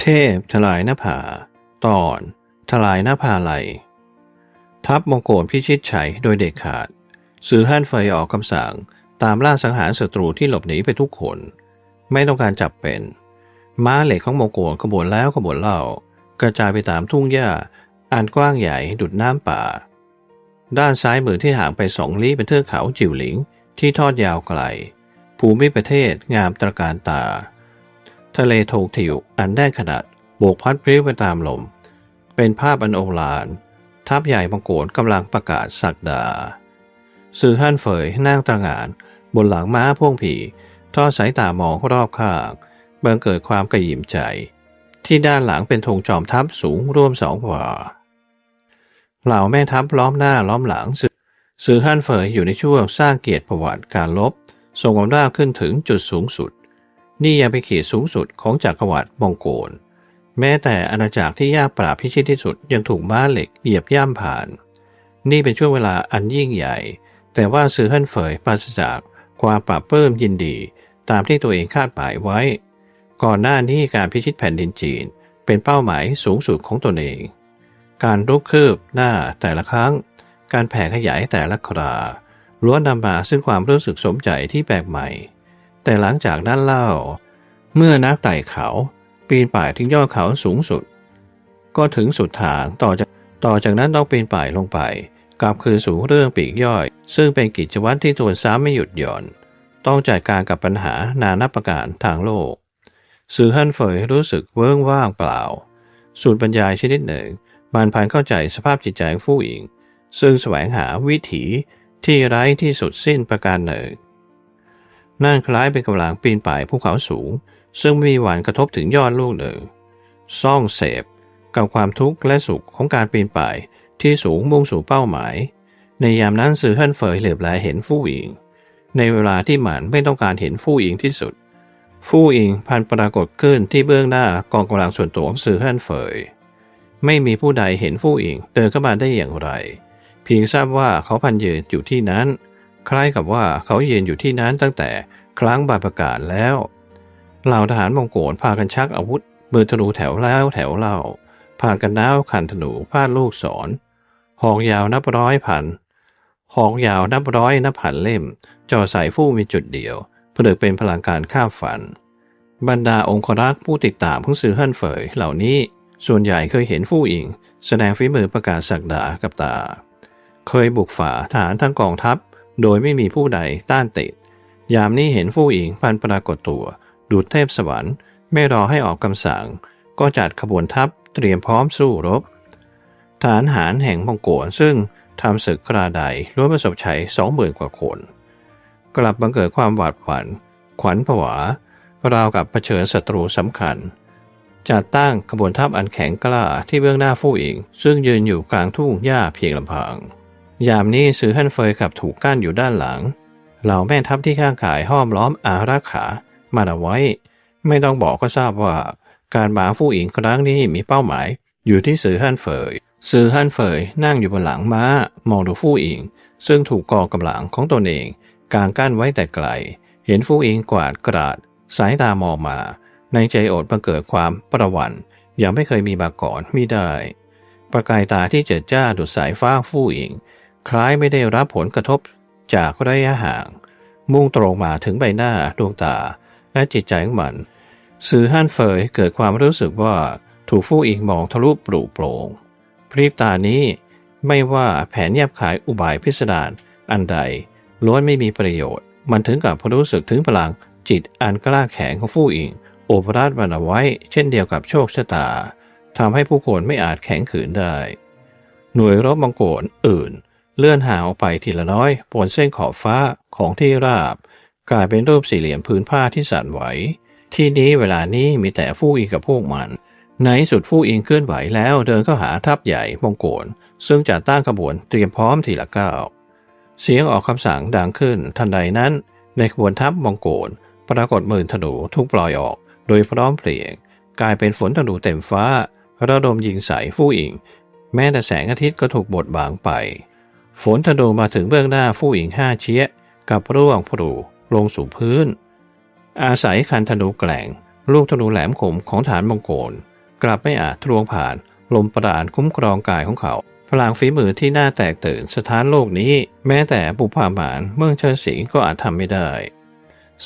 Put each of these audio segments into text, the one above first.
เทพทลายหน้าผา ตอน ทลายหน้าผาไหล ทัพมองโกลพิชิตชัยโดยเด็กขาดสื่อฮั่นเฟยออกคำสั่ง ตามล่าสังหารศัตรูที่หลบหนีไปทุกคน ไม่ต้องการจับเป็น ม้าเหล็กของมองโกลขบวนแล้วขบวนเล่า กระจายไปตามทุ่งหญ้าอันกว้างใหญ่ดุดน้ำป่า ด้านซ้ายมือที่ห่างไปสองลี้เป็นเทือกเขาจิ๋วหลิงที่ทอดยาวไกล ภูมิประเทศงามตระการตา ทะเลโถกถิวอันได้ขนาดโบกพัดพริ้วไปตามลม เป็นภาพอันโอฬารทัพใหญ่มังโกรกำลังประกาศสักดาสื่อฮั่นเฟยนั่งตระหงาน บนหลังม้าพ่วงผี ทอดสายตามองรอบข้างเบิงเกิดความกระยิมใจ ที่ด้านหลังเป็นธงจอมทัพสูงร่วมสองกว่าเหล่าแม่ทัพล้อมหน้าล้อมหลังสือสื่อฮั่นเฟยอยู่ในช่วงสร้างเกียรติประวัติการลบส่งอำนาจขึ้นถึงจุดสูงสุด นี่ยังเป็นขีดสูงสุดของจักรวรรดิมองโกล แม้แต่อาณาจักรที่ยากปราบพิชิตที่สุดยังถูกม้าเหล็กเหยียบย่ำผ่าน นี่เป็นช่วงเวลาอันยิ่งใหญ่ แต่ว่าซือฮั่นเฟยปราศจากความปราบเพิ่มยินดีตามที่ตัวเองคาดหมายไว้ ก่อนหน้านี้การพิชิตแผ่นดินจีน เป็นเป้าหมายสูงสุดของตนเอง การรุกคืบหน้าแต่ละครั้ง การแผ่ขยายแต่ละคราล้วนนำมาซึ่งความรู้สึกสมใจที่แปลกใหม่ แต่หลังจากนั้นเล่า เมื่อนักไต่เขา ปีนป่ายถึงยอดเขาสูงสุด ก็ถึงสุดทางต่อจากต่อจากนั้นต้องปีนป่ายลงไปกลับคืนสู่เรื่องปีกย่อย ซึ่งเป็นกิจวัตรที่ทวนซ้ำไม่หยุดหย่อน ต้องจัดการกับปัญหานานับประการทางโลกสื่อฮั่นเฟยรู้สึกเวิ้งว่างเปล่า สูตรบรรยายชนิดหนึ่งบานพันเข้าใจสภาพจิตใจของผู้หญิง ซึ่งแสวงหาวิถีที่ไร้ที่สุดสิ้นประการหนึ่ง นั่นคล้ายเป็นกำลังปีนป่ายภูเขาสูง ซึ่งไม่มีหวานกระทบถึงยอดลูกหนึ่งซ่องเสพกับความทุกข์และสุขของการปีนป่ายที่สูงมุ่งสู่เป้าหมาย ในยามนั้นสื่อฮั่นเฟยเหลือบแลเห็นฟู่อิง ในเวลาที่หมันไม่ต้องการเห็นฟู่อิงที่สุด ฟู่อิงพันปรากฏขึ้นที่เบื้องหน้ากองกำลังส่วนตัวของสื่อฮั่นเฟย ไม่มีผู้ใดเห็นฟู่อิงเดินเข้ามาได้อย่างไร เพียงทราบว่าเขาพันยืนอยู่ที่นั้น คล้ายกับว่าเขาเยืนอยู่ที่นั้นตั้งแต่ครั้งบาประกาศแล้วเหล่าทหารมองโกลพากันชักอาวุธ มือธนูแถวแล้วแถวเล่าพากันน้าวขันธนูพาดลูกศรหอกยาวนับร้อยพันหอกยาวนับร้อยนับพันเล่มจ่อใส่ฟู่มีจุดเดียวเพื่อเป็นพลังการข้ามฝัน บรรดาองครักษ์ผู้ติดตามผู้ซื้อฮั่นเฟยเหล่านี้ ส่วนใหญ่เคยเห็นฟู่อิง แสดงฝีมือประกาศสักดากับตา เคยบุกฝ่าทหารทั้งกองทัพ โดยไม่มีผู้ใดต้านติด ยามนี้เห็นฟู่อิงพันปรากฏตัว ดูดเทพสวรรค์ ไม่รอให้ออกคำสั่ง ก็จัดขบวนทัพเตรียมพร้อมสู้รบ ฐานหารแห่งมองโกลซึ่งทำศึกกราใดล้วนประสบชัยสองหมื่นกว่าคน กลับบังเกิดความหวาดหวั่น ขวัญผวาราวกับเผชิญศัตรูสำคัญจัดตั้งขบวนทัพอันแข็งกล้าที่เบื้องหน้าฟู่อิง ซึ่งยืนอยู่กลางทุ่งหญ้าเพียงลำพัง ยามนี้ซือฮั่นเฟยกับถูกกั้นอยู่ด้านหลัง เหล่าแม่ทัพที่ข้างขายห้อมล้อมอารักขามาเอาไว้ ไม่ต้องบอกก็ทราบว่า การมาฟู่อิงครั้งนี้มีเป้าหมาย อยู่ที่ซือฮั่นเฟยซือฮั่นเฟยนั่งอยู่บนหลังม้า มองดูฟู่อิง ซึ่งถูกกองกำลังของตนเองกางกั้นไว้แต่ไกล เห็นฟู่อิงกวาดกราด สายตามองมา ในใจโอดบังเกิดความประวันยังไม่เคยมีมาก่อนไม่ได้ ประกายตาที่เจิดจ้าดุดสายฟ้าฟู่อิง คล้ายไม่ได้รับผลกระทบจากระยะห่าง มุ่งตรงมาถึงใบหน้าดวงตา และจิตใจของมันสื่อฮั่นเฟยเกิดความรู้สึกว่าถูกฟู่อิงมองทะลุปลุโปร่งพริบตานี้ไม่ว่าแผนแยบขายอุบายพิสดารอันใด ล้วนไม่มีประโยชน์ มันถึงกับรู้สึกถึงพลังจิตอันกล้าแข็งของฟู่อิง โอปราชมันเอาไว้เช่นเดียวกับโชคชะตาทำให้ผู้คนไม่อาจแข็งขืนได้ หน่วยรบมังกรอื่น เลื่อนห่างออกไปทีละน้อยบนเส้นขอบฟ้าของที่ราบ กลายเป็นรูปสี่เหลี่ยมพื้นผ้าที่สั่นไหว ที่นี้เวลานี้มีแต่ฟู่อิงกับพวกมัน ในสุดฟู่อิงเคลื่อนไหวแล้วเดินเข้าหาทัพใหญ่มงโกลซึ่งจัดตั้งขบวนเตรียมพร้อมทีละก้าวเสียงออกคำสั่งดังขึ้นทันใดนั้น ในขบวนทัพมองโกลปรากฏหมื่นธนูทุกปล่อยออก โดยพร้อมเพรียง กลายเป็นฝนธนูเต็มฟ้าระดมยิงใส่ฟู่อิง แม้แต่แสงอาทิตย์ก็ถูกบดบางไป ฝนธนูมาถึงเบื้องหน้าฟู่อิงห้าเชี้ยกับร่วงพลูลงสู่พื้น อาศัยคันธนูแกล่ง ลูกธนูแหลมคมของฐานมงโกลกลับไม่อาจทะลวงผ่าน ลมประดานคุ้มครองกายของเขา พลังฝีมือที่น่าแตกตื่นสถานโลกนี้ แม้แต่บุพามานเมืองเชิญสิงก็อาจทำไม่ได้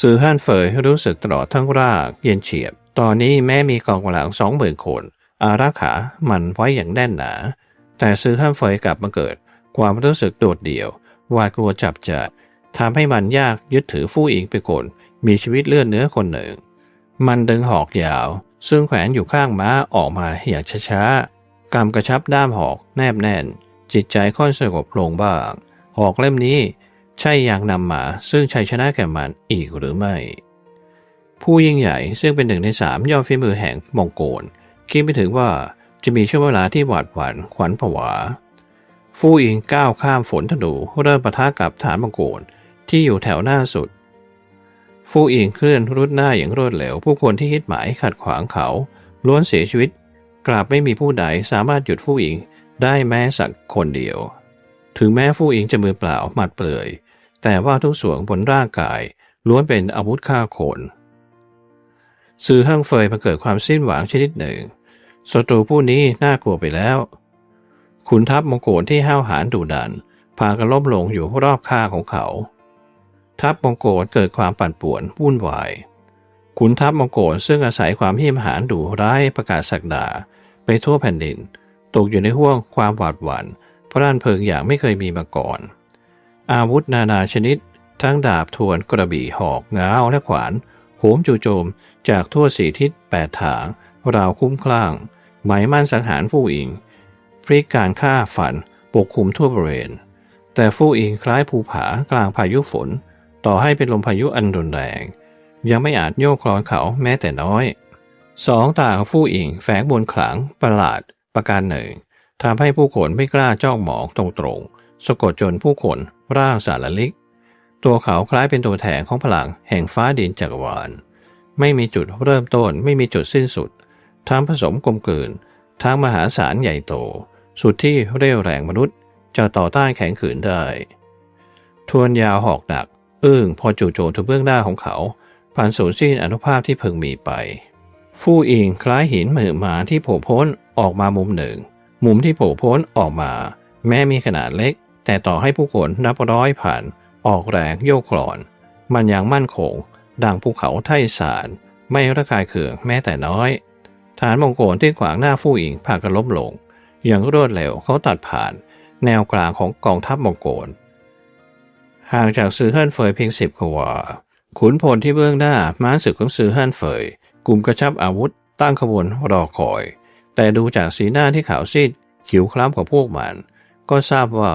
ซือฮั่นเฟยรู้สึกตลอดทั้งรากเย็นเฉียบ ตอนนี้แม้มีกองกำลังสองหมื่นคน อารักขามันไว้อย่างแน่นหนา แต่ซือฮั่นเฟยกลับมาเกิด ความรู้สึกโดดเดี่ยวหวาดกลัวจับจัดทำให้มันยากยึดถือฟู่อิงเป็นคนมีชีวิตเลือนเนื้อคนหนึ่ง มันดึงหอกยาว ซึ่งแขวนอยู่ข้างม้าออกมาอย่างช้าๆกำกระชับด้ามหอกแนบแน่น จิตใจค่อยสงบลงบ้าง หอกเล่มนี้ใช่อย่างนำมาซึ่งชัยชนะแก่มันอีกหรือไม่ ผู้ยิ่งใหญ่ซึ่งเป็นหนึ่งในสามยอดฝีมือแห่งมองโกลคิดไม่ถึงว่าจะมีช่วงเวลาที่หวาดหวั่นขวัญผวา ฟู่อิงก้าวข้ามฝนธนูเริ่มปะทะกับฐานมังกรที่อยู่แถวหน้าสุด ฟู่อิงเคลื่อนรุดหน้าอย่างรวดเร็ว ผู้คนที่ฮิดหมายขัดขวางเขา ล้วนเสียชีวิต กลับไม่มีผู้ใดสามารถหยุดฟู่อิงได้แม้สักคนเดียว ถึงแม้ฟู่อิงจะมือเปล่าหมัดเปลือย แต่ว่าทุกส่วนบนร่างกาย ล้วนเป็นอาวุธฆ่าคนสื่อห้างเฟยมาเกิดความสิ้นหวังชนิดหนึ่งศัตรูผู้นี้น่ากลัวไปแล้ว ขุนทัพมงโกลที่ห้าวหาญดุดัน พากันล้มลงอยู่รอบข้างของเขา ทัพมงโกลเกิดความปั่นป่วนวุ่นวาย ขุนทัพมงโกลซึ่งอาศัยความหิมหานดุร้ายประกาศสักดา ไปทั่วแผ่นดิน ตกอยู่ในห่วงความหวาดหวัน่นพระานเพลิงอย่างไม่เคยมีมาก่อน อาวุธนานาชนิด ทั้งดาบทวนกระบี่หอกง้าวและขวานโหมจู่โจมจากทั่วสีทิศแปดถางราวคุ้มคลั่งหมายมั่นสังหารฟู่อิง พลิกการฆ่าฝันปกคลุมทั่วบริเวณ แต่ฟู่อิงคล้ายภูผากลางพายุฝน ต่อให้เป็นลมพายุอันรุนแรง ยังไม่อาจโยกคลอนเขาแม้แต่น้อย สองตาของฟู่อิงแฝงบนขลังประหลาดประการหนึ่งทำให้ผู้คนไม่กล้าจ้องมองตรงๆสะกดจนผู้คนร่างสารลิก ตัวเขาคล้ายเป็นตัวแทนของพลังแห่งฟ้าดินจักรวาล ไม่มีจุดเริ่มต้นไม่มีจุดสิ้นสุด ทั้งผสมกลมกลืน ทั้งมหาศาลใหญ่โต สุดที่เรี่ยวแรงมนุษย์จะต่อต้านแข็งขืนได้ ทวนยาวหอกหนัก อึ้งพอจู่โจมถึงเบื้องหน้าของเขาผ่านสูญสิ้นอนุภาพที่เพิ่งมีไป ฟู่อิงคล้ายหินมือหมาที่โผล่พ้นออกมามุมหนึ่ง มุมที่โผล่พ้นออกมา แม้มีขนาดเล็ก แต่ต่อให้ผู้คนนับร้อยผ่าน ออกแรงโยกคลอน มันยังมั่นคง ดังภูเขาไทสารไม่ระคายเคืองแม้แต่น้อย ฐานมงโกลที่ขวางหน้าฟู่อิงพากันล้มลง อย่างรวดเร็วเขาตัดผ่านแนวกลางของกองทัพมงโกลห่างจากซือเฮั่นเฟยเพียงสิบกว่าขุนพลที่เบื้องหน้าม้าศึกของซือเฮั่นเฟยกลุ่มกระชับอาวุธตั้งขบวนรอคอย แต่ดูจากสีหน้าที่ขาวซีดขิวคล้ำของพวกมัน ก็ทราบว่า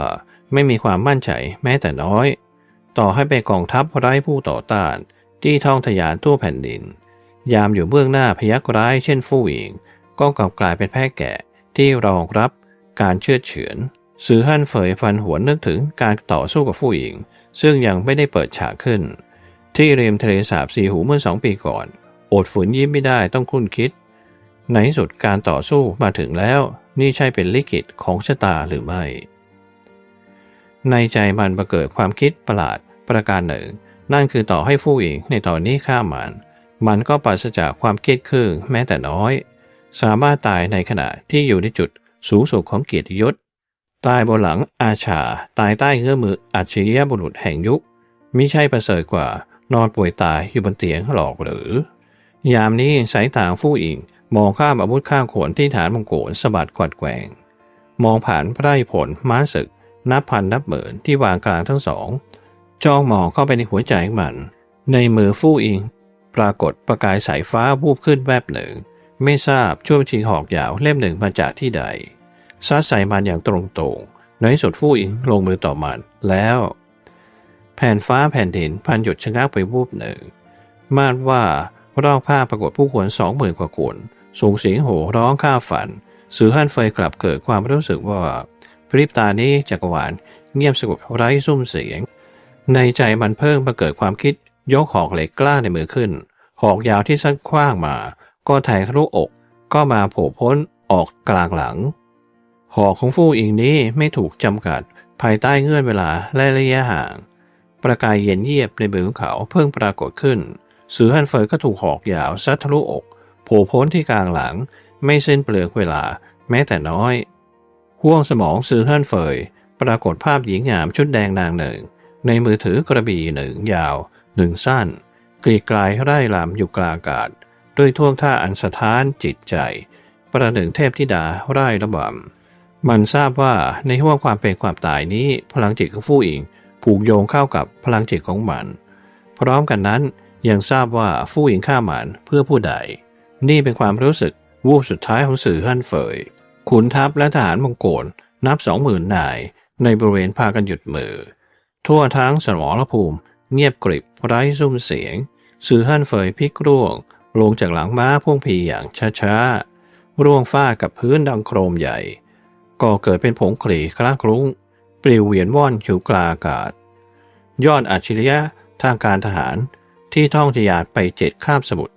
ไม่มีความมั่นใจแม้แต่น้อย ต่อให้เป็นกองทัพไร้ผู้ต่อต้าน ที่ท่องทยานทั่วแผ่นดิน ยามอยู่เบื้องหน้าพยักร้ายเช่นฟู่อิงก็กลับกลายเป็นแพ้แก่ ที่รองรับการเชื่อเฉือนซือฮั่นเฟยฟันหัวนึกถึงการต่อสู้กับฟู่อิง ซึ่งยังไม่ได้เปิดฉากขึ้น ที่ริมทะเลสาบสีหูเมื่อสองปีก่อน อดฝืนยิ้มไม่ได้ต้องคุ้นคิด ในสุดการต่อสู้มาถึงแล้ว นี่ใช่เป็นลิขิตของชะตาหรือไม่ ในใจมันประเกิดความคิดประหลาดประการหนึ่ง นั่นคือต่อให้ฟู่อิงในตอนนี้ฆ่ามัน มันก็ปราศจากความเกียดคืงแม้แต่น้อย สามารถตายในขณะที่อยู่ในจุดสูงสุดของเกียรติยศ ตายบนหลังอาชา ตายใต้เงื้อมืออัจฉริยะบุรุษแห่งยุคมิใช่ประเสริฐกว่านอนป่วยตายอยู่บนเตียงหลอกหรือ ยามนี้สายตาฟู่อิงมองข้ามอาวุธข้างขนที่ฐานมงโกลสะบัดกวัดแกว่ง มองผ่านไพร่ผลม้าศึก นับพันนับหมื่นที่วางกลางทั้งสองจ้องมองเข้าไปในหัวใจมัน ในมือฟู่อิง ปรากฏประกายสายฟ้าวูบขึ้นแวบหนึ่ง ไม่ทราบช่วงชิงหอกยาวเล่มหนึ่งมาจากที่ใดซัดใส่มันอย่างตรงๆในสุดฟู่อิงลงมือต่อมันแล้ว แผ่นฟ้าแผ่นดินพันหยุดชะงักไปวูบหนึ่ง มาดว่ารอกผ้าปรากฏผู้คนสองหมื่นกว่าคนสูงเสียงโห่ร้องข้าฝัน สื่อฮั่นเฟยกลับเกิดความรู้สึกว่า พริบตานี้จักรวาลเงียบสงบไร้ซุ้มเสียง ในใจมันเพิ่งมาเกิดความคิดยกหอกเหล็กกล้าในมือขึ้น หอกยาวที่สั้นคว้างมา ก็แทงทะลุอก ก็มาโผล่พ้นออกกลางหลัง หอกของฟู่อิงนี้ไม่ถูกจำกัดภายใต้เงื่อนเวลาและระยะห่าง ประกายเย็นเยียบในมือของเขาเพิ่งปรากฏขึ้น สือฮันเฟยก็ถูกหอกยาวซัดทะลุอก โผล่พ้นที่กลางหลัง ไม่เส้นเปลือกเวลาแม้แต่น้อย ห่วงสมองซื้อฮันเฟย ปรากฏภาพหญิงงามชุดแดงนางหนึ่ง ในมือถือกระบี่หนึ่งยาวหนึ่งสั้นกรีดกลายไร่ลำอยู่กลางอากาศ ด้วยท่วงท่าอันสะท้านจิตใจ ประหนึ่งเทพธิดาไร่ระบำมันทราบว่าในห่วงความเป็นความตายนี้ พลังจิตของฟู่อิงผูกโยงเข้ากับพลังจิตของมัน พร้อมกันนั้นยังทราบว่าฟู่อิงฆ่ามันเพื่อผู้ใด นี่เป็นความรู้สึกวูบสุดท้ายของสื่อฮั่นเฟยขุนทัพและทหารมองโกลนับสองหมื่นนาย ในบริเวณพากันหยุดมือ ทั่วทั้งสมรภูมิ เงียบกริบไร้ซุ้มเสียง สื่อฮั่นเฟยพลิกร่วง ลงจากหลังม้าพุ่งพีอย่างช้าๆ ร่วงฟาดกับพื้นดังโครมใหญ่ก่อเกิดเป็นผงคลีคล้ากรุ้ง ปลิวเวียนว่อนอยู่กลาอากาศ ยอดอัจฉริยะทางการทหารที่ท่องทยานไปเจ็ดข้ามสมุทร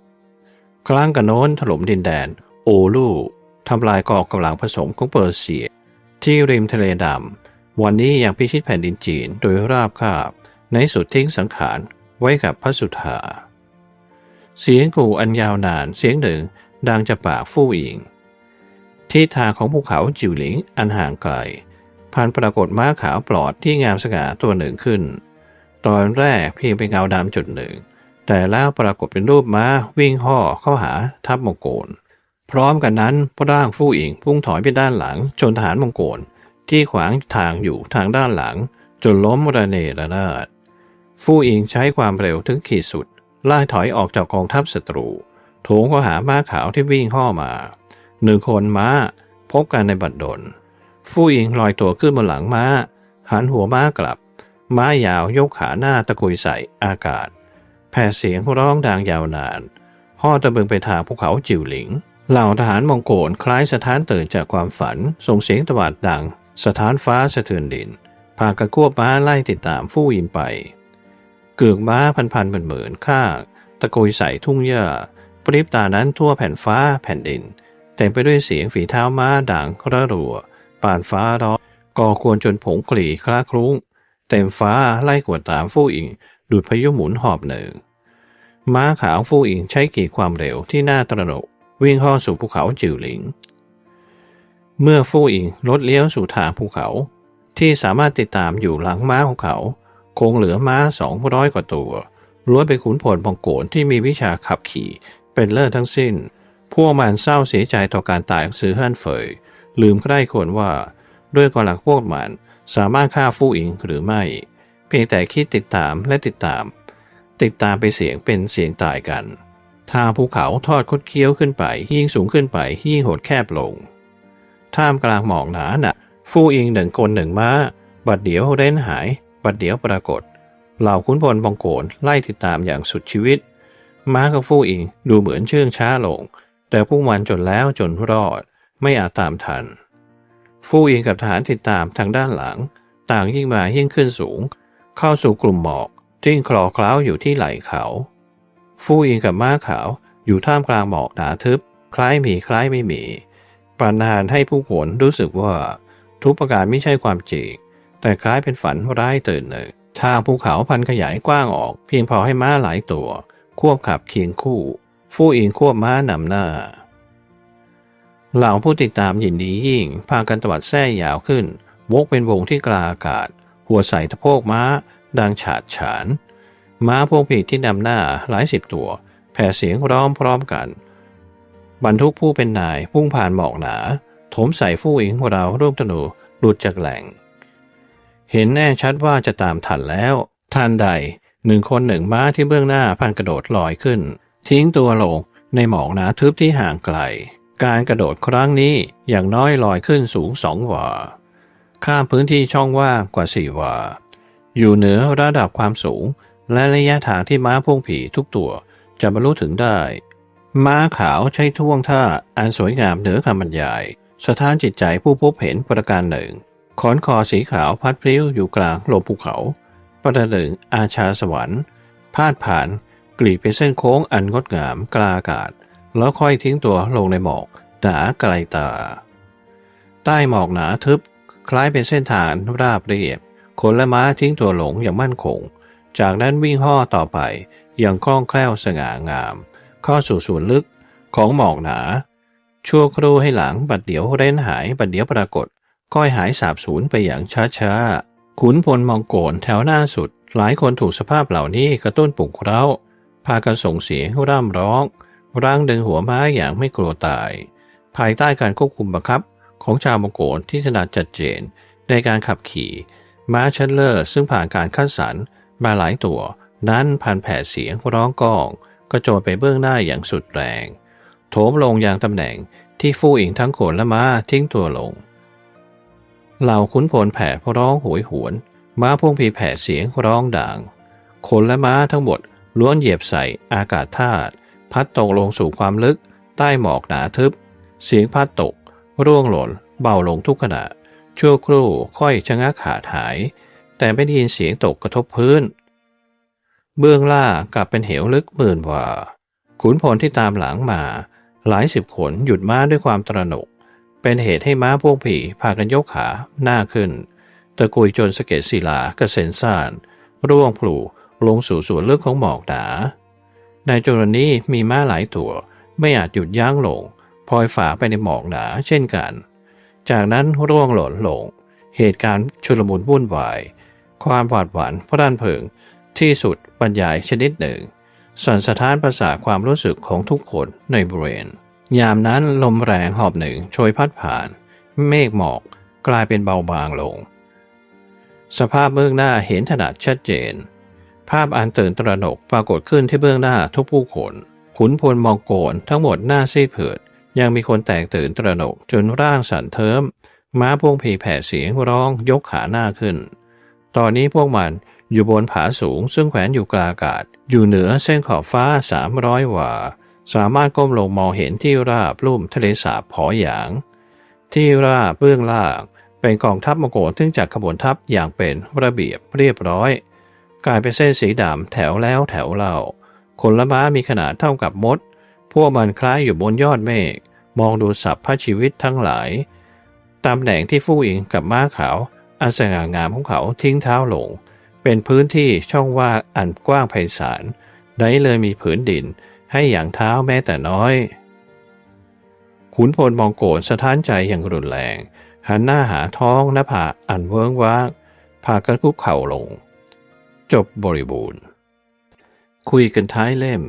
ครั้งกันโน้นถล่มดินแดน โอลูทำลายกองกำลังผสมของเปอร์เซีย ที่ริมทะเลดำวันนี้ยังพิชิตแผ่นดินจีนโดยราบคาบ ในสุดทิ้งสังขารไว้กับพระสุธา เสียงกู่อันยาวนานเสียงหนึ่งดังจากปากฟู่อิงที่ทางของภูเขาจิวหลิงอันห่างไกลพันปรากฏม้าขาวปลอดที่งามสง่าตัวหนึ่งขึ้น ตอนแรกเพียงเป็นเงาดำจุดหนึ่ง แต่แล้วปรากฏเป็นรูปม้าวิ่งห่อเข้าหาทัพมงโกลพร้อมกันนั้นพระร่างฟู่อิงพุ่งถอยไปด้านหลังจนทหารมงโกลที่ขวางทางอยู่ทางด้านหลัง จนล้มระเนระนาดฟู่อิงใช้ความเร็วถึงขีดสุด ไล่ถอยออกจากกองทัพศัตรูโถงเข้าหาม้าขาวที่วิ่งห่อมา หนึ่งคนม้า พบกันในบัดดลฟู่อิงลอยตัวขึ้นบนหลังม้า หันหัวม้ากลับ ม้ายาวยกขาหน้าตะกุยใส่อากาศ แผ่เสียงร้องดังยาวนานห่อตะบึงไปทางภูเขาจิ๋วหลิง เหล่าทหารมองโกลคล้ายสถานตื่นจากความฝัน ส่งเสียงตวาดดัง สถานฟ้าสะเทือนดิน พากันควบม้าไล่ติดตามฟู่อินไป เกือกม้าพันพันหมื่นหมื่นข้างตะโกยใส่ทุ่งหญ้าปริบตานั้นทั่วแผ่นฟ้าแผ่นดินเต็มไปด้วยเสียงฝีเท้าม้าดังกระรัวป่านฟ้าร้อนก่อควรจนผงกลีคล้าคลุ้ง เต็มฟ้าไล่กวดตามฟู่อิงดูดพายุหมุนหอบหนึ่งม้าขาวฟู่อิงใช้กี่ความเร็วที่น่าตระหนกวิ่งห่อสู่ภูเขาจิ๋วหลิง เมื่อฟู่อิงลดเลี้ยวสู่ทางภูเขา ที่สามารถติดตามอยู่หลังม้าของเขา คงเหลือม้าสองร้อยกว่าตัวล้วนเป็นขุนพลมองโกลที่มีวิชาขับขี่เป็นเลิศทั้งสิ้น พวกมันเศร้าเสียใจต่อการตายของซือฮั่นเฟย ลืมใคร่ควรว่า ด้วยกำลังพวกมันสามารถฆ่าฟู่อิงหรือไม่ เพียงแต่คิดติดตามและติดตาม ติดตามไปเสียงเป็นเสียงตายกัน ทางภูเขาทอดคดเคี้ยวขึ้นไป ยิ่งสูงขึ้นไป ยิ่งโหดแคบลง ท่ามกลางหมอกหนาหนะฟู่อิงหนึ่งคนหนึ่งม้า บัดเดี๋ยวเร้นหาย บัดเดี๋ยวปรากฏ เหล่าขุนพลบองโกลไล่ติดตามอย่างสุดชีวิต ม้ากับฟู่อิงดูเหมือนเชื่องช้าลง แต่พวกมันจนแล้วจนรอด ไม่อาจตามทัน ฟู่อิงกับทหารติดตามทางด้านหลัง ต่างยิ่งมายิ่งขึ้นสูง เข้าสู่กลุ่มหมอกที่คลอเคล้าอยู่ที่ไหล่เขา ฟู่อิงกับม้าขาวอยู่ท่ามกลางหมอกหนาทึบ คล้ายมีคล้ายไม่มีปานานให้ผู้คนรู้สึกว่าทุกประการไม่ใช่ความจริง แต่คล้ายเป็นฝันร้ายตื่นหนึ่งทางภูเขาพันขยายกว้างออก เพียงพอให้ม้าหลายตัว ควบขับเคียงคู่ ฟู่อิงควบม้านำหน้า เหล่าผู้ติดตามยินดียิ่ง พากันตวัดแส้ยาวขึ้น วกเป็นวงที่กลาอากาศ หัวใส่ตะโพกม้า ดังฉาดฉาน ม้าพวกผีที่นำหน้าหลายสิบตัว แผ่เสียงร้องพร้อมกัน บรรทุกผู้เป็นนายพุ่งผ่านหมอกหนา ถมใส่ฟู่อิงเรารูปธนูหลุดจากแหล่ง เห็นแน่ชัดว่าจะตามทันแล้วทันใดหนึ่งคนหนึ่งม้าที่เบื้องหน้าพันกระโดดลอยขึ้น ทิ้งตัวลงในหมอกหนาทึบที่ห่างไกล การกระโดดครั้งนี้อย่างน้อยลอยขึ้นสูงสองวาข้ามพื้นที่ช่องว่างกว่าสี่วาอยู่เหนือระดับความสูง และระยะทางที่ม้าพุ่งผีทุกตัวจะบรรลุถึงได้ ม้าขาวใช้ท่วงท่าอันสวยงามเหนือคำบรรยาย สถานจิตใจผู้พบเห็นประการหนึ่ง ขอนคอสีขาวพัดพลิ้วอยู่กลางลมภูเขา ประหนึ่งอาชาสวรรค์ พาดผ่านกลีบเป็นเส้นโค้งอันงดงามกลาอากาศ แล้วค่อยทิ้งตัวลงในหมอกหนาไกลตา ใต้หมอกหนาทึบ คล้ายเป็นเส้นทางราบเรียบ คนและม้าทิ้งตัวหลงอย่างมั่นคง จากนั้นวิ่งห่อต่อไปอย่างคล่องแคล่วสง่างาม เข้าสู่ส่วนลึกของหมอกหนา ชั่วครู่ให้หลังบัดเดี๋ยวเร้นหายบัดเดี๋ยวปรากฏ ก้อยหายสาบสูญไปอย่างช้าๆ ขุนพลมองโกนแถวหน้าสุด หลายคนถูกสภาพเหล่านี้กระตุ้นปลุกเร้า พากันส่งเสียงร่ำร้องร่างดึงหัวม้าอย่างไม่กลัวตาย ภายใต้การควบคุมบังคับของชาวมองโกนที่ถนัดจัดเจนในการขับขี่ ม้าเชนเลอร์ซึ่งผ่านการคัดสรรมาหลายตัว นั้นพันแผ่เสียงร้องก้องกระโจนไปเบื้องหน้าอย่างสุดแรง โถมลงอย่างตำแหน่งที่ฟู่อิงทั้งโขนและม้าทิ้งตัวลง เหล่าขุนพลแผ่ร้องโหยหวน ม้าพวงผีแผ่เสียงร้องด่าง คนและม้าทั้งหมดล้วนเหยียบใส่อากาศธาตุพัดตกลงสู่ความลึก ใต้หมอกหนาทึบ เสียงพัดตก ร่วงหล่น เบาลงทุกขณะ ชั่วครู่ค่อยชะงักขาดหาย แต่ไม่ได้ยินเสียงตกกระทบพื้น เบื้องล่ากลับเป็นเหวลึกหมื่นว่าขุนพลที่ตามหลังมา หลายสิบขนหยุดม้าด้วยความตระหนก เป็นเหตุให้ม้าพวกผีพากันยกขาหน้าขึ้น ตะกุยจนสะเก็ดศิลากระเซ็นซ่านร่วงพลูลงสู่ส่วนลึกของหมอกหนา ในจุดนี้มีม้าหลายตัว ไม่อาจหยุดยั้งลงพลอยฝ่าไปในหมอกหนาเช่นกัน จากนั้นร่วงหล่นลง เหตุการณ์ชุลมุนวุ่นวาย ความหวาดหวั่นพระด้านเพิงที่สุดบรรยายชนิดหนึ่ง สั่นสะท้านประสาความรู้สึกของทุกคนในบริเวณ ยามนั้นลมแรงหอบหนึ่งโชยพัดผ่าน เมฆหมอกกลายเป็นเบาบางลง สภาพเบื้องหน้าเห็นถนัดชัดเจน ภาพอันตื่นตระหนกปรากฏขึ้นที่เบื้องหน้าทุกผู้คนขุนพลมองโกนทั้งหมดหน้าซีดเผือดยังมีคนแตกตื่นตระหนกจนร่างสั่นเทิมม้าพวงผีแผ่เสียงร้องยกขาหน้าขึ้น ตอนนี้พวกมันอยู่บนผาสูงซึ่งแขวนอยู่กลางอากาศ อยู่เหนือเส้นขอบฟ้าสามร้อยว่า สามารถก้มลงมองเห็นที่ราบลุ่มทะเลสาบผอหยาง ที่ราบเบื้องล่างเป็นกองทัพมโกฏซึ่งจัดขบวนทัพอย่างเป็นระเบียบเรียบร้อย กลายเป็นเส้นสีดำแถวแล้วแถวเล่าคนละม้ามีขนาดเท่ากับมด พวกมันคล้ายอยู่บนยอดเมฆมองดูสับพระชีวิตทั้งหลาย ตำแหน่งที่ฟู่อิงกับม้าขาวอันสง่างามของเขาทิ้งเท้าลง เป็นพื้นที่ช่องว่างอันกว้างไพศาลไดเลยมีผืนดิน ให้อย่างเท้าแม้แต่น้อย ขุนพลมองโกรสะท้านใจอย่างรุนแรง หันหน้าหาท้องน้าผาอันเวิ้งว้างพากันคุกเข่าลง จบบริบูรณ์ คุยกันท้ายเล่ม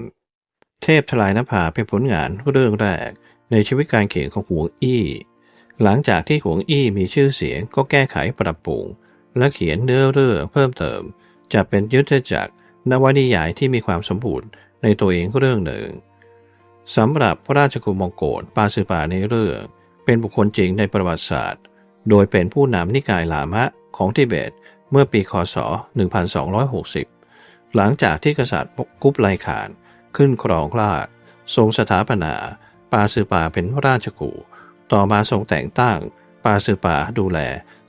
เทพทลายนภาเป็นผลงานเรื่องแรก ในชีวิตการเขียนของหวงอี้ หลังจากที่หวงอี้มีชื่อเสียงก็แก้ไขปรับปรุง และเขียนเนื้อเรื่องเพิ่มเติมจะเป็นยุทธจักรนวนิยายที่มีความสมบูรณ์ ในตัวเองเรื่องหนึ่งสำหรับพระราชกุมงโกรปาสือปาในเรื่อง เป็นบุคคลจริงในประวัติศาสตร์ โดยเป็นผู้นำนิกายลามะของทิเบตเมื่อปีคศ 1260 หลังจากที่กษัตริย์กุบไลขานขึ้นครองราชทรงสถาปนาปาสือปาเป็นราชกุต่อมาทรงแต่งตั้งปาสือปาดูแล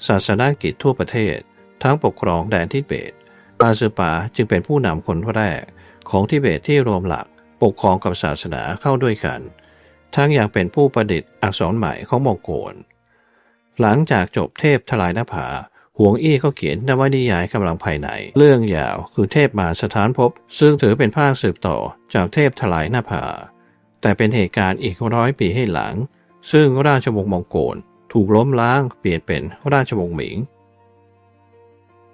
ศาสนากิจทั่วประเทศ ทั้งปกครองแดนทิเบตปาสือปาจึงเป็นผู้นำคนแรก ของทิเบตที่รวมหลักปกครองกับศาสนาเข้าด้วยกัน ทั้งยังเป็นผู้ประดิษฐ์อักษรใหม่ของมองโกลหลังจากจบเทพทลายนภาหวงอี้ก็เขียนนวนิยายกำลังภายใน เรื่องยาวคือเทพมาสถานพบ ซึ่งถือเป็นภาคสืบต่อจากเทพทลายนภา แต่เป็นเหตุการณ์อีกร้อยปีให้หลัง ซึ่งราชวงศ์มองโกลถูกล้มล้างเปลี่ยนเป็นราชวงศ์หมิง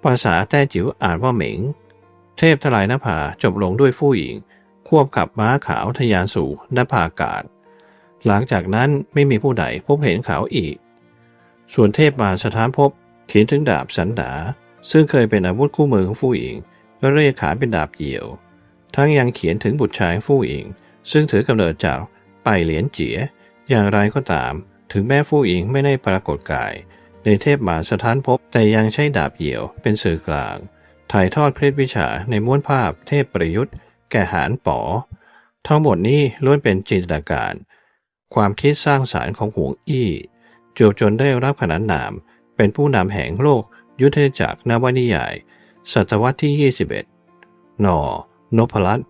ภาษาแต้จิ๋วอ่านว่าหมิง เทพทลายนภาจบลงด้วยฟู่หญิง ควบขับม้าขาวทะยานสู่นภาอากาศ หลังจากนั้นไม่มีผู้ใดพบเห็นเขาอีก ส่วนเทพมาสถานพบเขียนถึงดาบสันดา ซึ่งเคยเป็นอาวุธคู่มือของฟู่หญิงและเรียกขานเป็นดาบเหี่ยว ทั้งยังเขียนถึงบุตรชายฟู่หญิง ซึ่งถือกำเนิดจากไปเหรียญเจี๋ยอย่างไรก็ตาม ถึงแม้ฟู่หญิงไม่ได้ปรากฏกาย ในเทพมาสถานพบแต่ยังใช้ดาบเหี่ยวเป็นสื่อกลาง ถ่ายทอดเคล็ดวิชาในม้วนภาพเทพประยุทธ์ แก่หารป๋อ ทั้งหมดนี้ล้วนเป็นจินตนาการ ความคิดสร้างสารรค์ของหวงอี้จวบจนได้รับขนานนาม เป็นผู้นำแห่งโลกยุทธจักรนวนิยาย ศตวรรษที่ 21นอนพรัตน์